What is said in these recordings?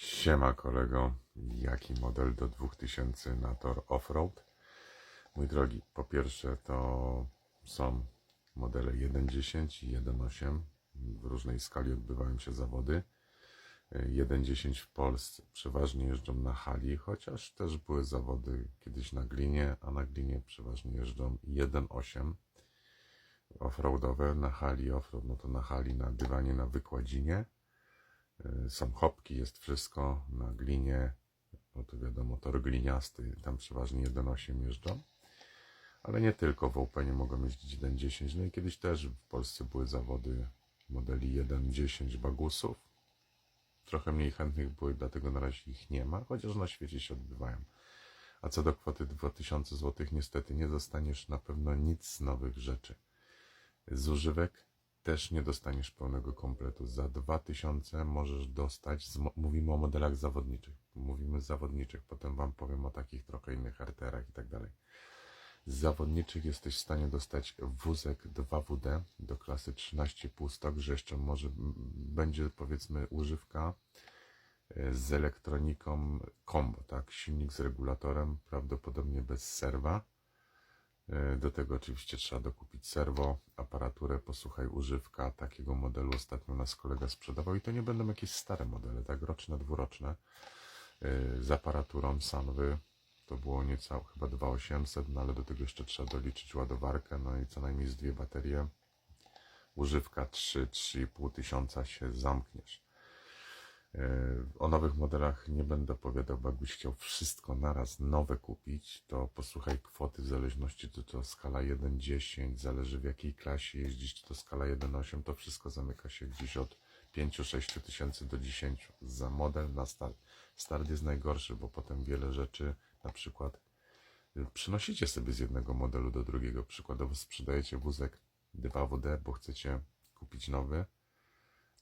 Siema kolego, jaki model do 2000 na tor offroad? Mój drogi, po pierwsze to są modele 1.10 i 1.8. W różnej skali odbywają się zawody. 1.10 w Polsce przeważnie jeżdżą na hali, chociaż też były zawody kiedyś na glinie, a na glinie przeważnie jeżdżą 1.8 offroadowe na hali offroad, no to na hali, na dywanie, na wykładzinie. Y, Są hopki, jest wszystko na glinie, no to wiadomo, tor gliniasty, tam przeważnie 1.8 jeżdżą. Ale nie tylko, w Openie mogą jeździć 1.10. No i kiedyś też w Polsce były zawody modeli 1.10 bagusów. Trochę mniej chętnych były, dlatego na razie ich nie ma, chociaż na świecie się odbywają. A co do kwoty 2000 zł, niestety nie dostaniesz na pewno nic z nowych rzeczy. Z używek też nie dostaniesz pełnego kompletu. Za 2000 możesz dostać, mówimy o modelach zawodniczych, mówimy zawodniczych, potem Wam powiem o takich trochę innych RTR-ach i tak dalej. Z zawodniczych jesteś w stanie dostać wózek 2WD do klasy 13,5 stok, że jeszcze może będzie powiedzmy używka e, z elektroniką combo, tak? Silnik z regulatorem, prawdopodobnie bez serwa. E, Do tego oczywiście trzeba dokupić serwo, aparaturę, posłuchaj używka. Takiego modelu ostatnio nas kolega sprzedawał i to nie będą jakieś stare modele, tak roczne, dwuroczne. E, Z aparaturą Sanwy to było niecałe chyba 2800, no ale do tego jeszcze trzeba doliczyć ładowarkę, no i co najmniej z dwie baterie. Używka 3-3,5 tysiąca się zamkniesz. E, O nowych modelach nie będę opowiadał, bo jakbyś chciał wszystko naraz nowe kupić, to posłuchaj kwoty w zależności czy to skala 1.10, zależy w jakiej klasie jeździsz, czy to skala 1.8, to wszystko zamyka się gdzieś od 5-6 tysięcy do 10 za model na start. Start jest najgorszy, bo potem wiele rzeczy, na przykład y, przynosicie sobie z jednego modelu do drugiego. Przykładowo sprzedajecie wózek 2WD, bo chcecie kupić nowy,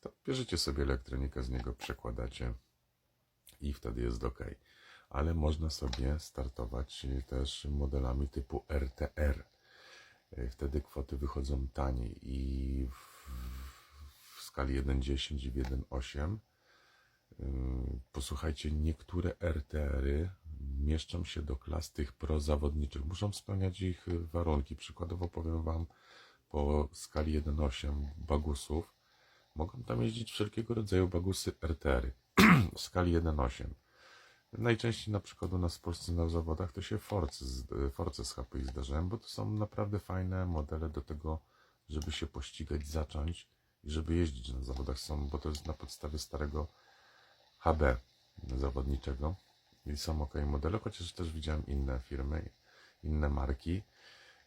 to bierzecie sobie elektronikę z niego, przekładacie i wtedy jest ok. Ale można sobie startować też modelami typu RTR. Y, Wtedy kwoty wychodzą taniej i w, w skali 1.10 i w 1.8 y, posłuchajcie, niektóre RTR-y mieszczą się do klas tych prozawodniczych. Muszą spełniać ich y, warunki. Przykładowo powiem Wam, po skali 1.8 bagusów mogą tam jeździć wszelkiego rodzaju bagusy RTR-y w skali 1.8. Najczęściej na przykład u nas w Polsce na zawodach to się Force Force z HPI zdarzają, bo to są naprawdę fajne modele do tego, żeby się pościgać, zacząć i żeby jeździć na zawodach są, bo to jest na podstawie starego HB zawodniczego i są ok modele, chociaż też widziałem inne firmy, inne marki.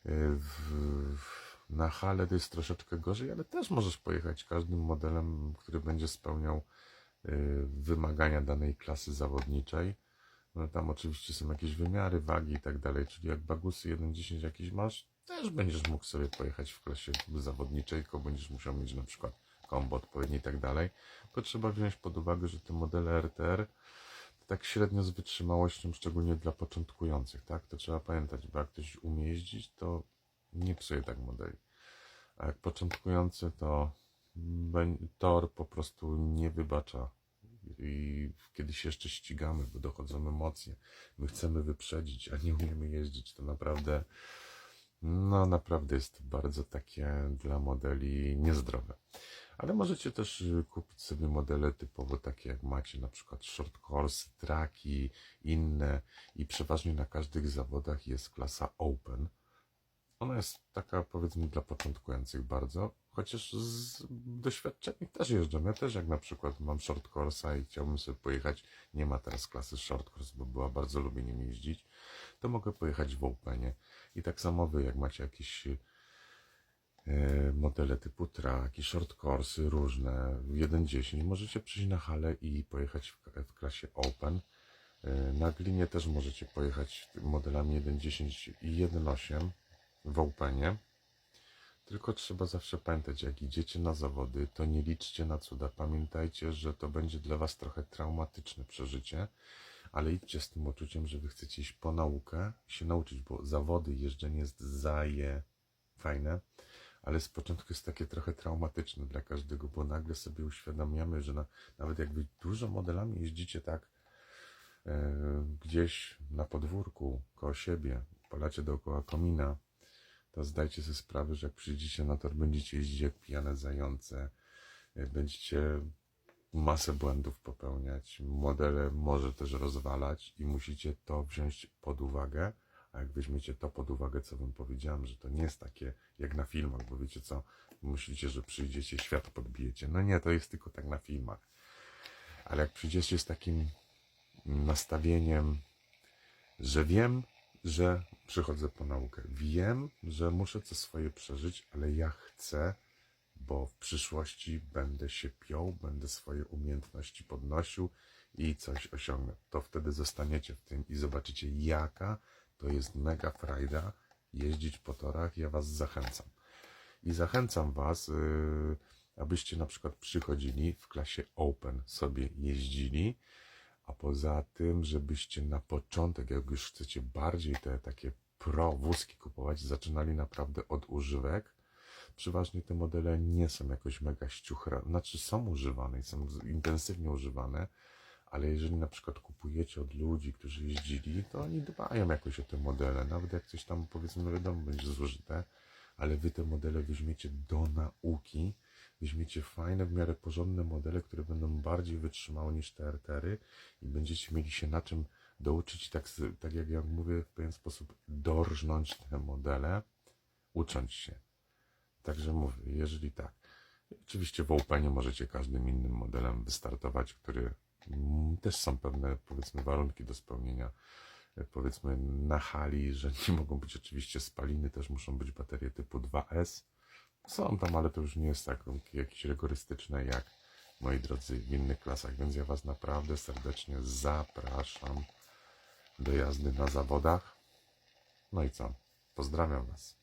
Yy, W, w, na hale to jest troszeczkę gorzej, ale też możesz pojechać każdym modelem, który będzie spełniał yy, wymagania danej klasy zawodniczej. No tam oczywiście są jakieś wymiary, wagi i tak dalej, czyli jak bagusy 1.10 jakieś masz, też będziesz mógł sobie pojechać w klasie zawodniczej, tylko będziesz musiał mieć na przykład kombo odpowiedni i tak dalej. To trzeba wziąć pod uwagę, że te modele RTR tak średnio z wytrzymałością, szczególnie dla początkujących, tak? To trzeba pamiętać, bo jak ktoś umie jeździć, to nie psuje tak modeli. A jak początkujący, to tor po prostu nie wybacza. I kiedy się jeszcze ścigamy, bo dochodzą emocje, my chcemy wyprzedzić, a nie umiemy jeździć, to naprawdę, no naprawdę jest bardzo takie dla modeli niezdrowe. Ale możecie też y, kupić sobie modele typowo takie jak macie, na przykład short course, traki, inne i przeważnie na każdych zawodach jest klasa open. Ona jest taka powiedzmy dla początkujących bardzo, chociaż z doświadczonych też jeżdżą. Ja też jak na przykład mam short course'a i chciałbym sobie pojechać, nie ma teraz klasy short course, bo była bardzo lubię nim jeździć, to mogę pojechać w openie. I tak samo wy, jak macie jakieś e, modele typu track i short coursy różne, 1.10, możecie przyjść na halę i pojechać w, w klasie open. E, Na glinie też możecie pojechać modelami 1.10 i 1.8 w openie. Tylko trzeba zawsze pamiętać, jak idziecie na zawody, to nie liczcie na cuda. Pamiętajcie, że to będzie dla Was trochę traumatyczne przeżycie, ale idźcie z tym uczuciem, że Wy chcecie iść po naukę, się nauczyć, bo zawody, jeżdżenie jest zaje fajne, ale z początku jest takie trochę traumatyczne dla każdego, bo nagle sobie uświadamiamy, że na, nawet jak wy dużo modelami jeździcie tak e, gdzieś na podwórku, koło siebie, palacie dookoła komina, to zdajcie sobie sprawę, że jak przyjdziecie na tor, będziecie jeździć jak pijane zające, e, będziecie masę błędów popełniać, modele może też rozwalać i musicie to wziąć pod uwagę, a jak weźmiecie to pod uwagę, co wam powiedziałem, że to nie jest takie jak na filmach, bo wiecie co, myślicie, że przyjdziecie, świat podbijecie. No nie, to jest tylko tak na filmach. Ale jak przyjdziecie z takim nastawieniem, że wiem, że przychodzę po naukę, wiem, że muszę co swoje przeżyć, ale ja chcę, bo w przyszłości będę się piął, będę swoje umiejętności podnosił i coś osiągnę. To wtedy zostaniecie w tym i zobaczycie, jaka to jest mega frajda jeździć po torach. Ja Was zachęcam. I zachęcam Was, yy, abyście na przykład przychodzili w klasie Open, sobie jeździli, a poza tym, żebyście na początek, jak już chcecie bardziej te takie pro wózki kupować, zaczynali naprawdę od używek. Przeważnie te modele nie są jakoś mega ściuchra, znaczy są używane i są intensywnie używane, ale jeżeli na przykład kupujecie od ludzi, którzy jeździli, to oni dbają jakoś o te modele, nawet jak coś tam powiedzmy, wiadomo, będzie zużyte, ale wy te modele weźmiecie do nauki, weźmiecie fajne, w miarę porządne modele, które będą bardziej wytrzymały niż te RTR-y i będziecie mieli się na czym douczyć, tak, tak jak ja mówię, w pewien sposób dorżnąć te modele, ucząc się. Także mówię, jeżeli tak. Oczywiście w Openie możecie każdym innym modelem wystartować, który też są pewne, powiedzmy, warunki do spełnienia. E, Powiedzmy na hali, że nie mogą być oczywiście spaliny, też muszą być baterie typu 2S. Są tam, ale to już nie jest tak jakieś rygorystyczne jak, moi drodzy, w innych klasach, więc ja Was naprawdę serdecznie zapraszam do jazdy na zawodach. No i co? Pozdrawiam Was.